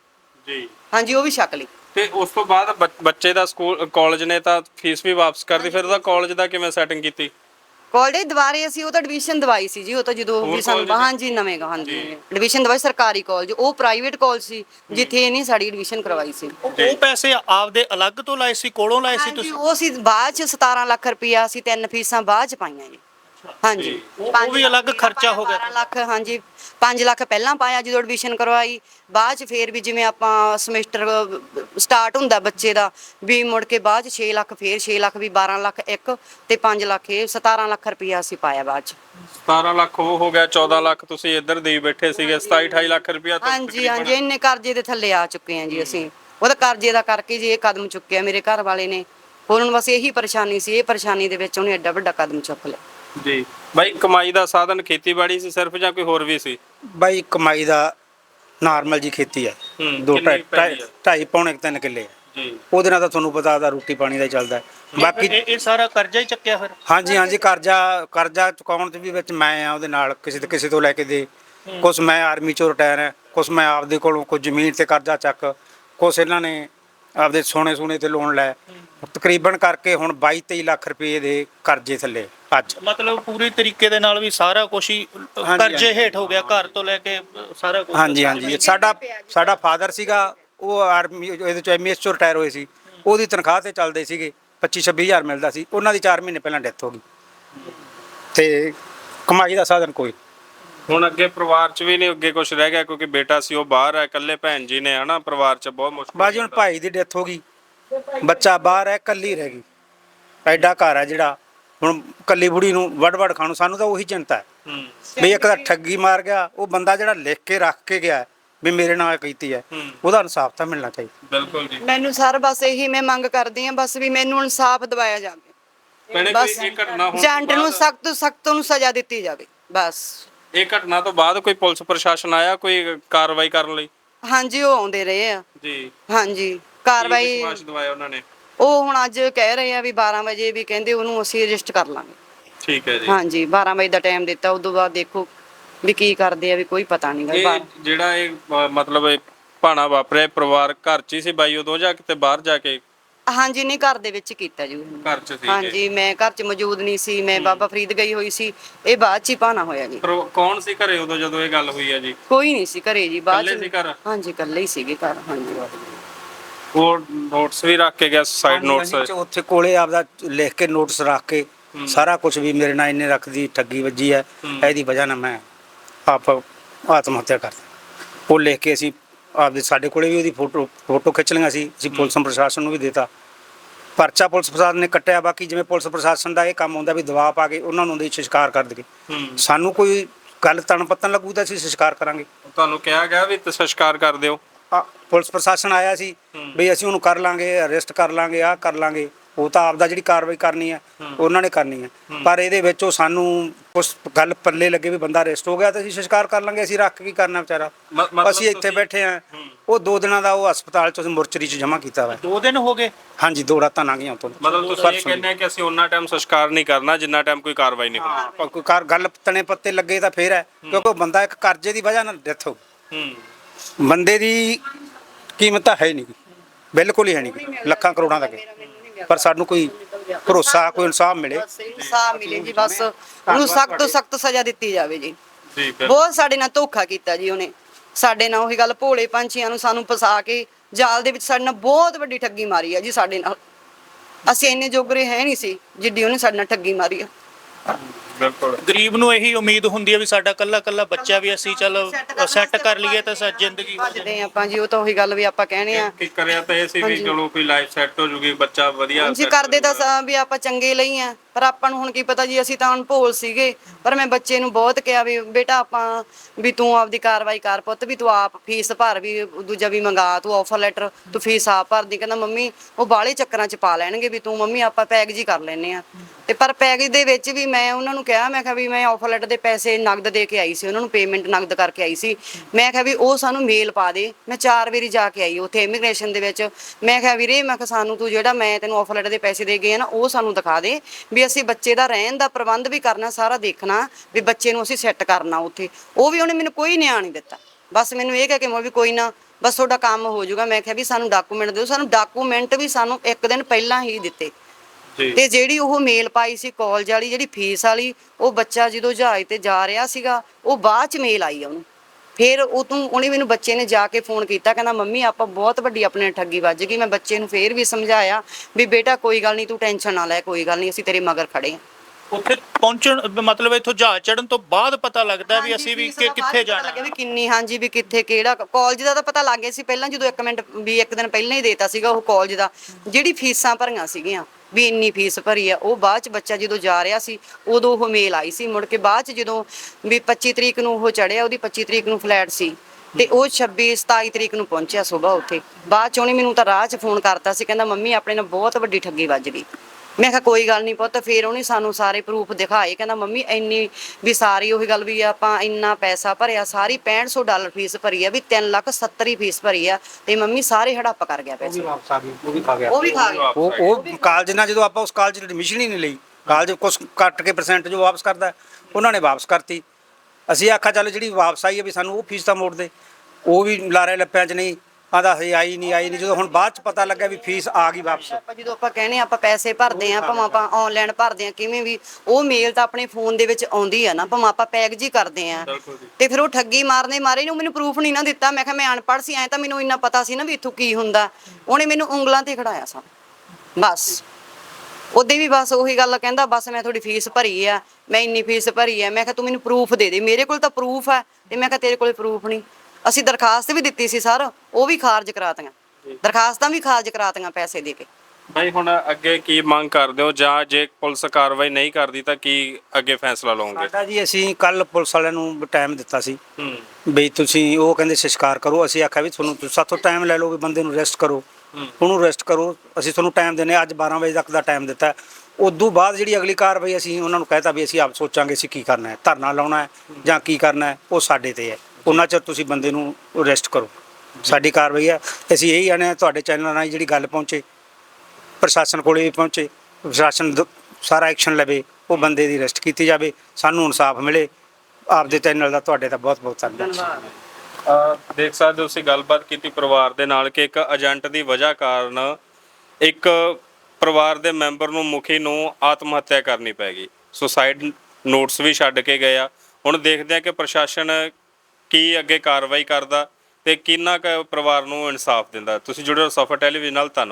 ਜੀ। ਹਾਂਜੀ ਉਹ ਵੀ ਛਕ ਲਈ। ਤੇ ਉਸ ਤੋਂ ਬਾਅਦ ਬੱਚ- ਬੱਚੇ ਦਾ ਸਕੂਲ ਕਾਲਜ ਨੇ ਤਾਂ ਫੀਸ ਵੀ ਵਾਪਸ ਕਰਦੀ ਫਿਰ ਉਹਦਾ ਕਾਲਜ ਦਾ ਕਿਵੇਂ ਸੈਟਿੰਗ ਕੀਤੀ? ਕਾਲਜ ਦੁਬਾਰੇ ਅਸੀਂ ਉਹ ਤਾਂ ਐਡਮਿਸ਼ਨ ਦਵਾਈ ਸੀ ਜੀ ਉਹ ਤਾਂ ਜਦੋਂ ਹੋਰ ਵੀ ਸਾਨੂੰ college ਹਾਂਜੀ ਨਵੇਂ ਗਾ ਹਾਂਜੀ ਐਡਮਿਸ਼ਨ ਦਵਾਈ ਸਰਕਾਰੀ ਕਾਲਜ ਉਹ ਪ੍ਰਾਈਵੇਟ ਕਾਲਜ ਸੀ ਜਿੱਥੇ ਇਹਨੇ ਸਾਡੀ ਐਡਮਿਸ਼ਨ ਕਰਵਾਈ ਸੀ। ਉਹ ਪੈਸੇ ਆਪਦੇ ਅਲੱਗ ਤੋਂ ਲਾਏ ਸੀ ਕੋਲੋਂ ਲਾਏ ਸੀ ਹਾਂਜੀ ਤੁਸੀਂ? ਉਹ ਸੀ ਬਾਅਦ ਚ 17 ਲੱਖ ਰੁਪਇਆ ਅਸੀਂ ਤਿੰਨ ਫੀਸਾਂ ਬਾਅਦ ਚ ਪਾਈਆਂ ਜੀ। ਹਾਂਜੀ। ਉਹ- ਉਹ ਪੰਜ ਵੀ ਅਲੱਗ ਖਰਚਾ ਹੋ ਗਿਆ। 12 ਲੱਖ ਹਾਂਜੀ। 5 ਲੱਖ ਪਹਿਲਾਂ ਪਾਇਆ ਜਦੋਂ ਐਡਮਿਸ਼ਨ ਕਰਵਾਈ। ਬਾਅਦ ਚ ਫੇਰ ਵੀ ਜਿਵੇਂ ਆਪਾਂ ਸਮੈਸਟਰ ਸਟਾਰਟ ਹੁੰਦਾ ਬੱਚੇ ਦਾ ਵੀ ਮੁੜ ਕੇ ਬਾਅਦ ਚ 6 ਲੱਖ ਫੇਰ 6 ਲੱਖ ਵੀ 12 ਲੱਖ ਇੱਕ ਤੇ 5 ਲੱਖ ਇਹ 17 ਲੱਖ ਰੁਪਇਆ ਅਸੀਂ ਪਾਇਆ ਬਾਅਦ ਚ। 17 ਲੱਖ ਉਹ ਹੋ ਗਿਆ 14 ਲੱਖ ਤੁਸੀਂ ਇੱਧਰ ਦੇਈ ਬੈਠੇ ਸੀਗੇ 27 28 ਲੱਖ ਰੁਪਇਆ ਤਾਂ ਹਾਂਜੀ ਤਕਰੀਬਨ- ਹਾਂਜੀ ਇੰਨੇ ਕਰਜ਼ੇ ਦੇ ਥੱਲੇ ਆ ਚੁੱਕੇ ਆ ਜੀ ਅਸੀਂ। ਉਹਦਾ ਕਰਜ਼ੇ ਦਾ ਕਰਕੇ ਜੀ ਇਹ ਕਦਮ ਚੁੱਕਿਆ ਮੇਰੇ ਘਰ ਵਾਲੇ ਨੇ। ਉਹਨਾਂ ਨੂੰ ਬਸ ਇਹੀ ਪਰੇਸ਼ਾਨੀ ਸੀ ਇਹ ਪਰੇਸ਼ਾਨੀ ਦੇ ਵਿੱਚ ਉਹਨੇ ਐਡਾ ਵੱਡਾ ਕਦਮ ਚੁੱਕ ਲਿਆ। ਜੀ। ਬਾਈ ਕਮਾਈ ਦਾ ਸਾਧਨ ਖੇਤੀਬਾੜੀ ਸੀ ਸਿਰਫ ਜਾਂ ਕੋਈ ਹੋਰ ਵੀ ਸੀ? ਬਾਈ ਕਮਾਈ ਦਾ ਨਾਰਮਲ ਜੀ ਖੇਤੀ ਹੈ ਹੂੰ, ਦੋ ਕਿੰਨੀ ਢਾਈ ਪੈਲੀ ਹੈ? ਢਾਈ ਪੌਣੇ ਕੁ ਤਿੰਨ ਕਿੱਲੇ ਜੀ। ਉਹਦੇ ਨਾਲ ਤਾਂ ਤੁਹਾਨੂੰ ਪਤਾ ਦਾ ਰੋਟੀ ਪਾਣੀ ਦਾ ਹੀ ਚੱਲਦਾ ਹੈ। ਬਾਕੀ ਇਹ ਇਹ ਸਾਰਾ ਕਰਜ਼ਾ ਹੀ ਚੱਕਿਆ ਫਿਰ? ਹਾਂਜੀ ਹਾਂਜੀ ਕਰਜ਼ਾ ਕਰਜ਼ਾ ਚੁਕਾਉਣ ਤੇ ਵੀ ਵਿੱਚ ਮੈਂ ਆ ਉਹਦੇ ਨਾਲ ਕਿਸੇ ਤੇ ਕਿਸੇ ਤੋਂ ਲੈ ਕੇ ਦੇ। ਕੁਛ ਮੈਂ ਆਰਮੀ ਚੋਂ ਰਿਟਾਇਰ ਹੈ ਕੁਛ ਮੈਂ ਆਪਦੇ ਕੋਲੋਂ ਕੁਝ ਜ਼ਮੀਨ ਤੇ ਕਰਜ਼ਾ ਚੱਕ ਕੁਛ ਇਹਨਾਂ ਨੇ ਆਪਦੇ ਸੋਨੇ ਸੋਨੇ ਤੇ ਲੋਨ ਲੈ। ਤਕਰੀਬਨ ਕਰਕੇ ਹੁਣ 22 23 ਲੱਖ ਰੁਪਏ ਦੇ ਕਰਜ਼ੇ ਥੱਲੇ। ਅੱਜ ਮਤਲਬ ਪੂਰੀ ਤਰੀਕੇ ਦੇ ਨਾਲ ਵੀ ਸਾਰਾ ਕੁਝ ਹੀ ਕਰਜ਼ੇ। ਹੇਠ ਹੋ ਗਿਆ ਘਰ ਤੋਂ ਲੈ ਕੇ ਸਾਰਾ ਕੁਝ ਹਾਂਜੀ ਹਾਂਜੀ। ਸਾਡਾ ਸਾਡਾ ਫਾਦਰ ਸੀਗਾ ਉਹ ਆਰਮੀ ਇਹਦੇ ਚ ਐਮਐਸ ਚੋਂ ਰਿਟਾਇਰ ਹੋਏ ਸੀ। ਉਹਦੀ ਤਨਖਾਹ ਤੇ ਚੱਲਦੇ ਸੀਗੇ 25 26000 ਮਿਲਦਾ ਸੀ। ਉਹਨਾਂ ਦੀ 4 ਮਹੀਨੇ ਪਹਿਲਾਂ ਡੈਥ ਹੋ ਗਈ। ਤੇ ਕਮਾਈ ਦਾ ਸਾਧਨ ਕੋਈ। ਹੁਣ ਅੱਗੇ ਪਰਿਵਾਰ 'ਚ ਵੀ ਨਹੀਂ ਅੱਗੇ ਕੁਝ ਰਹਿ ਗਿਆ ਕਿਉਂਕਿ ਬੇਟਾ ਸੀ ਉਹ ਬਾਹਰ ਹੈ ਇਕੱਲੇ ਭੈਣ ਜੀ ਨੇ ਹਨਾ? ਪਰਿਵਾਰ 'ਚ ਬਹੁਤ ਮੁਸ਼ਕਲ ਬਾਜੀ ਹੁਣ ਭਾਈ ਦੀ ਡੈਥ ਹੋ ਗਈ। ਬੱਚਾ ਬਾਹਰ ਹੈ ਕੱਲੀ ਰਹਿ ਗਈ। ਐਡਾ ਘਰ ਹੈ ਜਿਹੜਾ। ਹੁਣ ਕੱਲੀ ਬੁੜੀ ਨੂੰ ਵੜ ਵੜ ਖਾਣੂ ਸਾਨੂੰ ਤਾਂ ਉਹੀ ਚਿੰਤਾ ਹੈ। ਵੀ ਇੱਕ ਤਾਂ ਠੱਗੀ ਮਾਰ ਗਿਆ ਉਹ ਬੰਦਾ ਜਿਹੜਾ ਲਿਖ ਕੇ ਰੱਖ ਕੇ ਗਿਆ ਵੀ ਮੇਰੇ ਨਾਲ ਕੀਤੀ ਹੈ। ਉਹਦਾ ਇਨਸਾਫ ਤਾਂ ਮਿਲਣਾ ਚਾਹੀਦਾ। ਬਿਲਕੁਲ ਜੀ। ਮੈਨੂੰ ਸਰ ਬਸ ਇਹੀ ਮੈਂ ਮੰਗ ਕਰਦੀ ਹਾਂ ਬਸ ਵੀ ਮੈਨੂੰ ਇਨਸਾਫ ਦਿਵਾਇਆ ਜਾਵੇ। ਬਸ ਕੋਈ ਇਹ ਘਟਨਾ ਹੋਣ ਏਜੰਟ ਤੋਂ ਨੂੰ ਸਖਤ ਸਖਤ ਨੂੰ ਸਜ਼ਾ ਦਿੱਤੀ ਜਾਵੇ ਬਸ। ਇਹ ਘਟਨਾ ਤੋਂ ਬਾਅਦ ਕੋਈ ਪੁਲਿਸ ਪ੍ਰਸ਼ਾਸਨ ਆਇਆ ਕੋਈ ਕਾਰਵਾਈ ਕਰਨ ਲਈ? ਹਾਂਜੀ ਉਹ ਆਉਂਦੇ ਰਹੇ ਆ। ਜੀ। ਹਾਂਜੀ ਕਾਰਵਾਈ ਦਵਾਇਆ ਉਹਨਾਂ ਨੇ? ਉਹ ਹੁਣ ਅੱਜ ਕਹਿ ਰਹੇ ਆ ਵੀ 12 ਵਜੇ ਵੀ ਕਹਿੰਦੇ ਉਹਨੂੰ ਅਸੀਂ ਅਰੈਸਟ ਕਰ ਲਾਂਗੇ। ਠੀਕ ਹੈ ਜੀ। ਹਾਂਜੀ 12 ਵਜੇ ਦਾ ਟਾਈਮ ਦਿੱਤਾ ਉਦੋਂ ਬਾਅਦ ਦੇਖੋ ਵੀ ਕੀ ਕਰਦੇ ਆ ਵੀ ਕੋਈ ਪਤਾ ਨਹੀਂ ਇਹ ਗਾ ਜਿਹੜਾ ਇਹ ਅ, ਮਤਲਬ ਇਹ ਭਾਣਾ ਵਾਪਰਿਆ ਪਰਿਵਾਰ ਘਰ 'ਚ ਹੀ ਸੀ ਬਾਈ ਉਦੋਂ ਜਾਂ ਕਿਤੇ ਬਾਹਰ ਜਾ ਕੇ? ਹਾਂਜੀ ਨਹੀਂ ਘਰ ਦੇ ਵਿੱਚ ਕੀਤਾ ਜੀ ਉਹਨੇ। ਘਰ 'ਚ ਸੀ ਹਾਂਜੀ ਮੈਂ ਘਰ 'ਚ ਮੌਜੂਦ ਨਹੀਂ ਸੀ ਮੈਂ ਬਾਬਾ ਫਰੀਦ ਗਈ ਹੋਈ ਸੀ ਇਹ ਬਾਅਦ ਚ ਹੀ ਪਾਣਾ ਹੋਇਆ ਜੀ। ਪਰ ਕੌਣ ਸੀ ਘਰੇ ਉਦੋਂ ਜਦੋਂ ਇਹ ਗੱਲ ਹੋਈ ਹੈ ਜੀ? ਕੋਈ ਨਹੀਂ ਸੀ ਘਰੇ ਜੀ ਬਾਅਦ ਇਕੱਲੇ ਸੀ ਚ ਘਰ? ਹਾਂਜੀ ਇਕੱਲੇ ਹੀ ਸੀਗੇ ਘਰ ਹਾਂਜੀ। ਉਹ ਨੋਟਸ ਵੀ ਰੱਖ ਕੇ ਗਿਆ ਸੁਸਾਈਡ ਹਾਂਜੀ, ਨੋਟਸ ਹਾਂਜੀ, ਉੱਥੇ ਕੋਲੇ ਆਪਦਾ ਲਿਖ ਕੇ ਨੋਟਿਸ ਰੱਖ ਕੇ ਸਾਰਾ ਕੁਝ ਵੀ ਮੇਰੇ ਨਾਲ ਇਹਨੇ ਰੱਖਦੀ ਠੱਗੀ ਵੱਜੀ ਹੈ ਇਹਦੀ ਵਜ੍ਹਾ ਨਾਲ ਮੈਂ ਆਪ ਆਤਮ ਹੱਤਿਆ ਕਰਦਾ ਉਹ ਲਿਖ ਕੇ ਅਸੀਂ ਆਪਦੇ ਸਾਡੇ ਕੋਲੇ ਵੀ ਉਹਦੀ ਫੋਟੋ ਫੋਟੋ ਖਿੱਚ ਲਈਆਂ ਸੀ ਅਸੀਂ ਪੁਲਿਸ ਪ੍ਰਸ਼ਾਸਨ ਨੂੰ ਵੀ ਦਿੱਤਾ। ਪਰਚਾ ਪੁਲਿਸ ਪ੍ਰਸ਼ਾਸਨ ਨੇ ਕੱਟਿਆ ਬਾਕੀ ਜਿਵੇਂ ਪੁਲਿਸ ਪ੍ਰਸ਼ਾਸਨ ਦਾ ਇਹ ਕੰਮ ਹੁੰਦਾ ਵੀ ਦਬਾਅ ਪਾ ਕੇ ਉਹਨਾਂ ਨੂੰ ਦੇ ਸ਼ਿਕਾਰ ਕਰ ਹੂੰ। ਸਾਨੂੰ ਕੋਈ ਗੱਲ ਤਣ ਪੱਤਨ ਲੱਗੂ ਤਾਂ ਅਸੀਂ ਸ਼ਿਕਾਰ ਕਰਾਂਗੇ। ਤੁਹਾਨੂੰ ਕਿਹਾ ਗਿਆ ਵੀ ਤੁਸੀਂ ਸੰਸਕਾਰ ਕਰ ਦਿਓ। ਆ, ਪੁਲਿਸ ਪ੍ਰਸ਼ਾਸਨ ਆਇਆ ਸੀ ਵੀ ਅਸੀਂ ਉਹਨੂੰ ਕਰ ਲਾਂਗੇ ਅਰੈਸਟ ਕਰ ਲਾਂਗੇ ਆ ਕਰ ਲਾਂਗੇ। ਉਹ ਤਾਂ ਆਪਦਾ ਜਿਹੜੀ ਕਾਰਵਾਈ ਕਰਨੀ ਹੈ ਉਹਨਾਂ ਨੇ ਕਰਨੀ ਹੈ। ਪਰ ਇਹਦੇ ਵਿੱਚ ਉਹ ਸਾਨੂੰ ਉਸ ਗੱਲ ਪੱਲੇ ਲੱਗੇ ਵੀ ਬੰਦਾ ਅਰੈਸਟ ਹੋ ਗਿਆ ਤਾਂ ਅਸੀਂ ਸੰਸਕਾਰ ਕਰ ਲਾਂਗੇ ਅਸੀਂ ਰੱਖ ਕੀ ਕਰਨਾ ਵਿਚਾਰਾ। ਮ- ਮਤਲਬ ਅਸੀਂ ਇੱਥੇ ਤੁਸੀਂ- ਬੈਠੇ ਆ ਉਹ ਦੋ ਦਿਨਾਂ ਦਾ ਉਹ ਹਸਪਤਾਲ ਚ ਮੁਰਚਰੀ ਚ ਜਮ੍ਹਾਂ ਕੀਤਾ ਵਾ। ਦੋ ਦਿਨ ਹੋ ਗਏ? ਹਾਂਜੀ ਦੋ ਰਾਤਾਂ ਲੰਘੀਆਂ ਉਤੋਂ ਮਤਲਬ ਤੁਸੀਂ ਇਹ ਕਹਿੰਦੇ ਆ ਕਿ ਅਸੀਂ ਉਹਨਾਂ ਟਾਈਮ ਸੰਸਕਾਰ ਨਹੀਂ ਕਰਨਾ ਜਿੰਨਾ ਟਾਈਮ ਕੋਈ ਕਾਰਵਾਈ ਨਹੀਂ ਹੁੰਦੀ ਹਾਂ ਕੋਈ ਕਾਰ ਗੱਲ ਤਣੇ ਪੱਤੇ ਲੱਗੇ ਤਾਂ ਫੇਰ ਹੈ ਕਿਉਂਕਿ ਉਹ ਬੰਦਾ ਇੱਕ ਕਰਜ਼ੇ ਦੀ ਵਜ੍ਹਾ ਨਾਲ ਡੈਥ ਹੋ ਹੂੰ। ਬੰਦੇ ਦੀ ਕੀਮਤ ਤਾਂ ਹੈ ਨਹੀਂ। ਬਿਲਕੁਲ ਹੀ ਹੈ ਨਹੀਂ। ਲੱਖਾਂ ਕਰੋੜਾਂ ਗੇ। ਪਰ ਸਾਨੂੰ ਕੋਈ ਭਰੋਸਾ ਕੋਈ ਇਨਸਾਫ ਮਿਲੇ। ਇਨਸਾਫ ਮਿਲੇ ਜੀ ਬਸ। ਉਹਨੂੰ ਸਖਤ ਤੋਂ ਸਖਤ ਸਜ਼ਾ ਦਿੱਤੀ ਜਾਵੇ ਜੀ। ਠੀਕ ਹੈ। ਬਹੁਤ ਸਾਡੇ ਨਾਲ ਧੋਖਾ ਕੀਤਾ ਜੀ ਉਹਨੇ। ਸਾਡੇ ਨਾਲ ਉਹੀ ਗੱਲ ਭੋਲੇ ਪੰਛੀਆਂ ਨੂੰ ਸਾਨੂੰ ਫਸਾ ਕੇ ਜਾਲ ਦੇ ਵਿੱਚ ਸਾਡੇ ਨਾਲ ਬਹੁਤ ਵੱਡੀ ਠੱਗੀ ਮਾਰੀ ਆ ਜੀ ਸਾਡੇ ਨਾਲ। ਅਸੀਂ ਇੰਨੇ ਜੋਗਰੇ ਹੈ ਨਹੀਂ ਸੀ ਜਿੱਡੀ ਉਹਨੇ ਸਾਡੇ ਨਾਲ ਠੱਗੀ ਮਾਰੀ ਆ। ਬਿਲਕੁਲ। ਗਰੀਬ ਨੂੰ ਇਹੀ ਉਮੀਦ ਹੁੰਦੀ ਹੈ ਵੀ ਸਾਡਾ ਕੱਲਾ ਕੱਲਾ ਬੱਚਾ ਵੀ ਅਸੀਂ ਚੱਲ ਸੈੱਟ ਕਰ ਲਈਏ ਤਾਂ ਸਾ ਜ਼ਿੰਦਗੀ ਭੱਜਦੇ ਆ ਆਪਾਂ ਜੀ ਉਹ ਤਾਂ ਉਹੀ ਗੱਲ ਵੀ ਆਪਾਂ ਕਹਿੰਦੇ ਆ। ਕੀ ਕਰਿਆ ਤਾਂ ਇਹ ਸੀ ਵੀ। ਚਲੋ ਕੋਈ ਲਾਈਫ ਸੈੱਟ ਹੋ ਜੂਗੀ ਬੱਚਾ ਵਧੀਆ ਜੀ ਕਰਦੇ ਤਾਂ ਵੀ ਆਪਾਂ ਚੰਗੇ ਲਈ ਆ। ਪਰ ਆਪਾਂ ਨੂੰ ਹੁਣ ਕੀ ਪਤਾ ਜੀ, ਅਸੀਂ ਤਾਂ ਅਣਭੋਲ ਸੀਗੇ। ਪਰ ਮੈਂ ਬੱਚੇ ਨੂੰ ਬਹੁਤ ਕਿਹਾ ਵੀ, ਬੇਟਾ ਆਪਾਂ ਵੀ ਤੂੰ ਆਪਦੀ ਕਾਰਵਾਈ ਕਰ ਪੁੱਤ, ਵੀ ਤੂੰ ਆਪ ਫੀਸ ਭਰ ਵੀ, ਦੂਜਾ ਵੀ ਮੰਗਾ, ਤੂੰ ਆਫਰ ਲੈਟਰ ਤੂੰ ਫੀਸ ਆਪ ਭਰਦੀ। ਕਹਿੰਦਾ, ਮੰਮੀ, ਉਹ ਬਾਹਲੇ ਚੱਕਰਾਂ 'ਚ ਪਾ ਲੈਣਗੇ ਵੀ ਤੂੰ, ਮੰਮੀ, ਆਪਾਂ ਪੈਕਜ ਹੀ ਕਰ ਲੈਨੇ ਆ ਤੇ ਪਰ ਪੈਕਜ ਦੇ ਵਿੱਚ ਵੀ ਮੈਂ ਉਹਨਾਂ ਨੂੰ ਕਿਹਾ, ਮੈਂ ਕਿਹਾ ਵੀ ਮੈਂ ਆਫਰ ਲੈਟਰ ਦੇ ਪੈਸੇ ਨਗਦ ਦੇ ਕੇ ਆਈ ਸੀ, ਉਹਨਾਂ ਨੂੰ ਪੇਮੈਂਟ ਨਗਦ ਕਰਕੇ ਆਈ ਸੀ। ਮੈਂ ਕਿਹਾ ਵੀ ਉਹ ਸਾਨੂੰ ਮੇਲ ਪਾ ਦੇ, ਮੈਂ ਚਾਰ ਵਾਰੀ ਜਾ ਕੇ ਆਈ ਉੱਥੇ ਇਮੀਗ੍ਰੇਸ਼ਨ ਦੇ ਵਿੱਚ। ਮੈਂ ਕਿਹਾ, ਵੀਰੇ, ਮੈਂ ਕਿਹਾ ਸਾਨੂੰ ਤੂੰ ਜਿਹੜਾ ਮੈਂ ਤੈਨੂੰ ਆਫਰ ਲੈਟਰ ਦੇ ਪੈਸੇ ਦੇ ਗਏ ਆ ਨਾ, ਉਹ ਸਾਨੂੰ ਦਿਖਾ ਦੇ ਵੀ ਅਸੀਂ ਬੱਚੇ ਦਾ ਰਹਿਣ ਦਾ ਪ੍ਰਬੰਧ ਵੀ ਕਰਨਾ ਸਾਰਾ ਦੇਖਣਾ ਵੀ ਬੱਚੇ ਨੂੰ ਅਸੀਂ ਸੈੱਟ ਕਰਨਾ ਉੱਥੇ। ਉਹ ਵੀ ਉਹਨੇ ਮੈਨੂੰ ਕੋਈ ਨਿਆਂ ਨਹੀਂ ਦਿੱਤਾ। ਬਸ ਮੈਨੂੰ ਇਹ ਕਹਿ ਕੇ ਮੋ ਵੀ ਕੋਈ ਨਾ ਬਸ ਤੁਹਾਡਾ ਕੰਮ ਹੋ ਜਾਊਗਾ। ਮੈਂ ਕਿਹਾ ਵੀ ਸਾਨੂੰ ਡਾਕੂਮੈਂਟ ਦਿਓ ਸਾਨੂੰ ਡਾਕੂਮੈਂਟ ਵੀ ਸਾਨੂੰ ਇੱਕ ਦਿਨ ਪਹਿਲਾਂ ਹੀ ਦਿੱਤੇ। ਤੇ ਜਿਹੜੀ ਉਹ ਮੇਲ ਪਾਈ ਸੀ ਕਾਲਜ ਵਾਲੀ ਜਿਹੜੀ ਫੀਸ ਵਾਲੀ ਉਹ ਬੱਚਾ ਜਦੋਂ ਜਹਾਜ਼ ਤੇ ਜਾ ਰਿਹਾ ਸੀਗਾ ਉਹ ਬਾਅਦ ਚ ਮੇਲ ਆਈ ਉਹਨੂੰ। ਫਿਰ ਉਹ ਤੂੰ ਉਹਨੇ ਮੈਨੂੰ ਬੱਚੇ ਨੇ ਜਾ ਕੇ ਫੋਨ ਕੀਤਾ ਕਹਿੰਦਾ ਮੰਮੀ ਆਪਾਂ ਬਹੁਤ ਵੱਡੀ ਆਪਣੇ ਠੱਗੀ ਵੱਜ ਗਈ ਮੈਂ ਬੱਚੇ ਨੂੰ ਫੇਰ ਵੀ ਸਮਝਾਇਆ ਵੀ ਬੇਟਾ ਕੋਈ ਗੱਲ ਨਹੀਂ ਤੂੰ ਟੈਨਸ਼ਨ ਨਾ ਲੈ ਕੋਈ ਗੱਲ ਨਹੀਂ ਅਸੀਂ ਤੇਰੇ ਮਗਰ ਖੜੇ ਹਾਂ। ਉੱਥੇ ਪਹੁੰਚਣ ਮਤਲਬ ਇੱਥੋਂ ਜਹਾਜ਼ ਚੜਨ ਤੋਂ ਬਾਅਦ ਪਤਾ ਲੱਗਦਾ ਵੀ ਅਸੀਂ ਵੀ ਕਿੱਥੇ ਜਾਣਾ। ਲੱਗਿਆ ਵੀ ਕਿੰਨੀ ਹਾਂਜੀ ਵੀ ਕਿੱਥੇ ਕਿਹੜਾ ਕਾਲਜ ਦਾ ਤਾਂ ਪਤਾ ਲੱਗ ਗਿਆ ਸੀ ਪਹਿਲਾਂ ਜਦੋਂ ਇੱਕ ਮਿੰਟ ਵੀ ਇੱਕ ਦਿਨ ਪਹਿਲਾਂ ਹੀ ਦੇਤਾ ਸੀਗਾ ਉਹ ਕਾਲਜ ਦਾ ਜਿਹੜੀ ਫੀਸਾਂ ਭਰੀਆਂ ਸੀਗੀਆਂ। ਵੀ ਇੰਨੀ ਫੀਸ ਭਰੀ ਆ। ਉਹ ਬਾਅਦ ਚ ਬੱਚਾ ਜਦੋਂ ਜਾ ਰਿਹਾ ਸੀ, ਉਦੋਂ ਉਹ ਮੇਲ ਆਈ ਸੀ। ਮੁੜ ਕੇ ਬਾਅਦ ਚ ਜਦੋਂ ਵੀ 25 ਤਰੀਕ ਨੂੰ ਉਹ ਚੜਿਆ ਉਹਦੀ 25 ਤਰੀਕ ਨੂੰ ਫਲੈਟ ਸੀ। ਤੇ ਉਹ 26 27 ਤਰੀਕ ਨੂੰ ਪਹੁੰਚਿਆ ਸਵੇਰ ਉੱਥੇ। ਬਾਅਦ ਚ ਉਹਨੇ ਮੈਨੂੰ ਤਾਂ ਰਾਹ 'ਚ ਫੋਨ ਕਰਤਾ ਸੀ। ਕਹਿੰਦਾ, ਮੰਮੀ, ਆਪਣੇ ਨਾਲ ਬਹੁਤ ਵੱਡੀ ਠੱਗੀ ਵੱਜ ਗਈ। ਮੈਂ ਕਿਹਾ ਕੋਈ ਗੱਲ ਨਹੀਂ ਪੁੱਤ ਫਿਰ ਉਹਨੇ ਸਾਨੂੰ ਸਾਰੇ ਪ੍ਰੂਫ ਦਿਖਾਏ। ਕਹਿੰਦਾ ਮੰਮੀ ਇੰਨੀ ਵੀ ਸਾਰੀ ਉਹੀ ਗੱਲ ਵੀ ਆਪਾਂ ਇੰਨਾ ਪੈਸਾ ਭਰਿਆ ਸਾਰੀ 6500 ਡਾਲਰ ਫੀਸ ਭਰੀ ਆ ਵੀ 3 ਲੱਖ 70 ਹੀ ਫੀਸ ਭਰੀ ਆ ਤੇ ਮੰਮੀ ਸਾਰੇ ਹੜੱਪ ਕਰ ਗਿਆ ਪੈਸੇ। ਆ ਉਹ ਵੀ ਖਾ ਗਿਆ। ਉਹ ਵੀ ਖਾ ਗਿਆ ਉਹ ਉਹ ਕਾਲਜ ਨਾਲ ਜਦੋਂ ਆਪਾਂ ਉਸ ਕਾਲਜ ਦੀ ਐਡਮਿਸ਼ਨ ਹੀ ਨਹੀਂ ਲਈ ਕਾਲਜ ਕੁਛ ਕੱਟ ਕੇ ਪਰਸੈਂਟ ਜੋ ਵਾਪਸ ਕਰਦਾ ਉਹਨਾਂ ਨੇ ਵਾਪਸ ਕਰਤੀ। ਅਸੀਂ ਆਖਿਆ ਚੱਲ ਜਿਹੜੀ ਵਾਪਸ ਆਈ ਹੈ ਵੀ ਸਾਨੂੰ ਉਹ ਫੀਸ ਤਾਂ ਮੋੜ ਦੇ ਉਹ ਵੀ ਲਾਰੇ ਲੱਪਿਆਂ 'ਚ ਨਹੀਂ। ਆਂਦਾ ਹਜੇ ਆਈ ਨਹੀਂ ਆਈ ਨਹੀਂ ਜਦੋਂ ਹੁਣ ਬਾਅਦ 'ਚ ਪਤਾ ਲੱਗਾ ਵੀ ਫੀਸ ਆ ਗਈ ਵਾਪਸ। ਆਪਾਂ ਜਦੋਂ ਆਪਾਂ ਕਹਿੰਦੇ ਆਪਾਂ ਪੈਸੇ ਭਰਦੇ ਆ ਭਾਵੇਂ ਆਪਾਂ ਆਨਲਾਈਨ ਭਰਦੇ ਆ ਕਿਵੇਂ ਵੀ ਉਹ ਮੇਲ ਤਾਂ ਆਪਣੇ ਫੋਨ ਦੇ ਵਿੱਚ ਆਉਂਦੀ ਆ ਨਾ ਭਾਵੇਂ ਆਪਾਂ ਪੈਕ ਜੀ ਕਰਦੇ ਆ ਤੇ ਫਿਰ ਉਹ ਠੱਗੀ ਮਾਰਨੇ ਮਾਰੇ ਨੂੰ ਮੈਨੂੰ ਪ੍ਰੂਫ ਨਹੀਂ ਨਾ ਦਿੱਤਾ। ਮੈਂ ਕਿਹਾ ਮੈਂ ਅਨਪੜ੍ਹ ਸੀ ਐ ਤਾਂ ਮੈਨੂੰ ਇੰਨਾ ਪਤਾ ਸੀ ਨਾ ਵੀ ਇੱਥੋਂ ਕੀ ਹੁੰਦਾ। ਉਹਨੇ ਮੈਨੂੰ ਉਂਗਲਾਂ ਤੇ ਖੜਾਇਆ ਸਾ ਬਸ। ਉਹਦੇ ਵੀ ਬਸ ਉਹੀ ਗੱਲ ਕਹਿੰਦਾ ਬਸ ਮੈਂ ਤੁਹਾਡੀ ਫੀਸ ਭਰੀ ਆ ਮੈਂ ਇੰਨੀ ਫੀਸ ਭਰੀ ਆ। ਮੈਂ ਕਿਹਾ ਤੂੰ ਮੈਨੂੰ ਪ੍ਰੂਫ ਦੇ ਦੇ। ਮੇਰੇ ਕੋਲ ਤਾਂ ਪ੍ਰੂਫ ਆ ਤੇ ਮੈਂ ਕਿਹਾ ਤੇਰੇ ਕੋਲ ਪ੍ਰੂਫ ਨਹੀਂ ਅਸੀਂ ਦਰਖਾਸਤ ਵੀ ਦਿੱਤੀ ਸੀ ਸਰ ਉਹ ਵੀ ਖਾਰਜ ਕਰਾਤੀਆਂ। ਦਰਖਾਸਤਾਂ ਵੀ ਖਾਰਜ ਕਰਾਤੀਆਂ ਪੈਸੇ ਦੇ ਕੇ। ਭਾਈ ਹੁਣ ਅੱਗੇ ਕੀ ਮੰਗ ਕਰਦੇ ਹੋ? ਜਾਂ ਜੇ ਪੁਲਿਸ ਕਾਰਵਾਈ ਨਹੀਂ ਕਰਦੀ ਤਾਂ ਕੀ ਅੱਗੇ ਫੈਸਲਾ ਲਓਗੇ? ਸਾਡਾ ਜੀ ਅਸੀਂ ਕੱਲ ਪੁਲਿਸ ਵਾਲਿਆਂ ਨੂੰ ਟਾਈਮ ਦਿੱਤਾ ਸੀ। ਵੀ ਤੁਸੀਂ ਉਹ ਕਹਿੰਦੇ ਸੰਸਕਾਰ ਕਰੋ ਅਸੀਂ ਆਖਿਆ ਵੀ ਤੁਹਾਨੂੰ ਤੁਸੀਂ ਸਾਥੋਂ ਟਾਈਮ ਲੈ ਲਓ ਵੀ ਬੰਦੇ ਨੂੰ ਰੈਸਟ ਕਰੋ। ਉਹਨੂੰ ਰੈਸਟ ਕਰੋ ਅਸੀਂ ਤੁਹਾਨੂੰ ਟਾਈਮ ਹਾਂ, ਅੱਜ 12 ਵਜੇ ਤੱਕ ਦਾ ਟਾਈਮ ਦਿੱਤਾ। ਉਦੋਂ ਬਾਅਦ ਜਿਹੜੀ ਅਗਲੀ ਕਾਰਵਾਈ ਅਸੀਂ ਉਹਨਾਂ ਨੂੰ ਕਹਿਤਾ ਵੀ ਅਸੀਂ ਆਪ ਸੋਚਾਂਗੇ ਅਸੀਂ ਕੀ ਕਰਨਾ ਹੈ ਧਰਨਾ ਲਾਉਣਾ ਹੈ ਜਾਂ ਕੀ ਕਰਨਾ ਹੈ ਉਹ ਸਾਡੇ ਤੇ ਹੈ। ਉਹਨਾਂ ਚਿਰ ਤੁਸੀਂ ਬੰਦੇ ਨੂੰ ਰੈਸਟ ਕਰੋ। ਸਾਡੀ ਕਾਰਵਾਈ ਹੈ। ਅਸੀਂ ਇਹੀ ਆਨੇ ਹਾਂ, ਤੁਹਾਡੇ ਚੈਨਲ ਨਾਲ ਜਿਹੜੀ ਗੱਲ ਪਹੁੰਚੇ, ਪ੍ਰਸ਼ਾਸਨ ਕੋਲੇ ਵੀ ਪਹੁੰਚੇ, ਪ੍ਰਸ਼ਾਸਨ ਸਾਰਾ ਐਕਸ਼ਨ ਲਵੇ, ਉਹ ਬੰਦੇ ਦੀ ਅਰੈਸਟ ਕੀਤੀ ਜਾਵੇ, ਸਾਨੂੰ ਇਨਸਾਫ ਮਿਲੇ। ਆਪਦੇ ਚੈਨਲ ਦਾ ਤੁਹਾਡੇ ਦਾ ਬਹੁਤ ਬਹੁਤ ਧੰਨਵਾਦ। ਦੇਖ ਸਕਦੇ ਹੋ ਤੁਸੀਂ ਗੱਲਬਾਤ ਕੀਤੀ ਪਰਿਵਾਰ ਦੇ ਨਾਲ ਕਿ ਇੱਕ ਏਜੰਟ ਦੀ ਵਜ੍ਹਾ ਕਾਰਨ ਇੱਕ ਪਰਿਵਾਰ ਦੇ ਮੈਂਬਰ ਨੂੰ, ਮੁਖੀ ਨੂੰ ਆਤਮ ਹੱਤਿਆ ਕਰਨੀ ਪੈ ਗਈ। ਸੁਸਾਈਡ ਨੋਟਸ ਵੀ ਛੱਡ ਕੇ ਗਿਆ ਹੁਣ ਦੇਖਦੇ ਆ ਕਿ ਪ੍ਰਸ਼ਾਸਨ ਕੀ ਅੱਗੇ ਕਾਰਵਾਈ ਕਰਦਾ ਤੇ ਕਿੰਨਾ ਕੁ ਪਰਿਵਾਰ ਨੂੰ ਇਨਸਾਫ ਦਿੰਦਾ। ਤੁਸੀਂ ਜੁੜੇ ਹੋ ਸਫਰ ਟੈਲੀਵਿਜ਼ਨ ਨਾਲ, ਧੰਨਵਾਦ।